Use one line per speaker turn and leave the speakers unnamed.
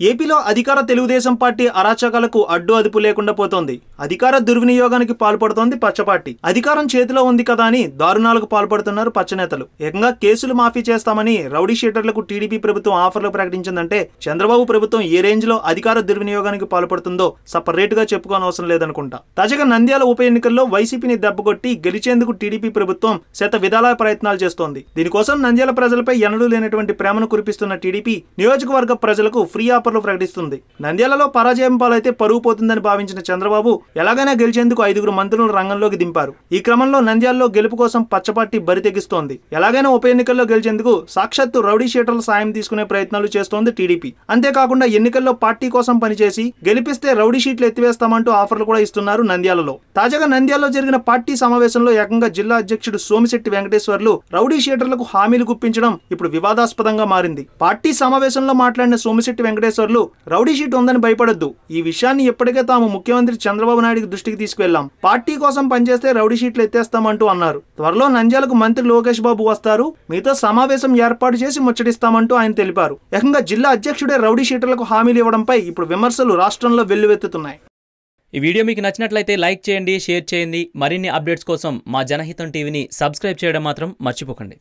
ఏపీలో అధికార తెలుగుదేశం పార్టీ అరాచకాలకు అడ్డు అదుపు లేకుండా పోతోంది. అధికార దుర్వినియోగానికి పాల్పడుతోంది పచ్చపార్టీ అధికారం చేతిలో ఉంది కదా అని దారుణాలకు పాల్పడుతున్నారు పచ్చనేతలు ఏకంగా కేసులు మాఫీ చేస్తామని రౌడీ షీటర్లకు టీడీపీ ప్రభుత్వం ఆఫర్లు ప్రకటించిందంటే చంద్రబాబు ప్రభుత్వం ఏ రేంజ్లో అధికార దుర్వినియోగానికి పాల్పడుతుందో సపరేట్గా చెప్పుకోనవసరం లేదనుకుంటా. తాజాగా నంద్యాల ఉప ఎన్నికల్లో వైసీపీని దెబ్బగొట్టి గెలిచేందుకు టీడీపీ ప్రభుత్వం శత విధాల ప్రయత్నాలు చేస్తోంది. దీనికోసం నంద్యాల ప్రజలపై ఎన్నడూ లేనటువంటి ప్రేమను కురిపిస్తున్న టీడీపీ నియోజకవర్గ ప్రజలకు ఫ్రీ ఆఫ్ పేపర్లు ప్రకటిస్తుంది. నంద్యాలలో పరాజయం పాలైతే పరువు పోతుందని భావించిన చంద్రబాబు ఎలాగైనా గెలిచేందుకు ఐదుగురు మంత్రులను రంగంలోకి దింపారు. ఈ క్రమంలో నంద్యాలలో గెలుపు కోసం పచ్చపార్టీ బరితెగిస్తోంది ఎలాగైనా ఉప ఎన్నికల్లో గెలిచేందుకు సాక్షాత్తు రౌడీ షీటర్ల సాయం తీసుకునే ప్రయత్నాలు చేస్తోంది టీడీపీ. అంతేకాకుండా ఎన్నికల్లో పార్టీ కోసం పనిచేసి గెలిపిస్తే రౌడీ షీట్లు ఎత్తివేస్తామంటూ ఆఫర్లు కూడా ఇస్తున్నారు నంద్యాలలో. తాజాగా నంద్యాలలో జరిగిన పార్టీ సమావేశంలో ఏకంగా జిల్లా అధ్యక్షుడు సోమిశెట్టి వెంకటేశ్వర్లు రౌడీ షీటర్లకు హామీలు గుప్పించడం ఇప్పుడు వివాదాస్పదంగా మారింది. పార్టీ సమావేశంలో మాట్లాడిన సోమిశెట్టి వెంకటేశ్వర వెంకటేశ్వర్లు రౌడీ షీట్ ఉందని భయపడొద్దు. ఈ విషయాన్ని ఇప్పటికే తాము ముఖ్యమంత్రి చంద్రబాబు నాయుడికి దృష్టికి తీసుకువెళ్ళాం పార్టీ కోసం పనిచేస్తే రౌడీ షీట్లు ఎత్తేస్తామంటూ అన్నారు. త్వరలో నంద్యాలకు మంత్రి లోకేష్ బాబు వస్తారు. మీతో సమావేశం ఏర్పాటు చేసి ముచ్చటిస్తామంటూ ఆయన తెలిపారు. ఏకంగా జిల్లా అధ్యక్షుడే రౌడీ షీటర్లకు హామీలు ఇవ్వడంపై ఇప్పుడు విమర్శలు రాష్ట్రంలో వెల్లువెత్తుతున్నాయి.
ఈ వీడియో మీకు నచ్చినట్లయితే లైక్ చేయండి షేర్ చేయండి. మరిన్ని అప్డేట్స్ కోసం మా జనహితం టీవీని సబ్స్క్రైబ్ చేయడం మాత్రం మర్చిపోకండి.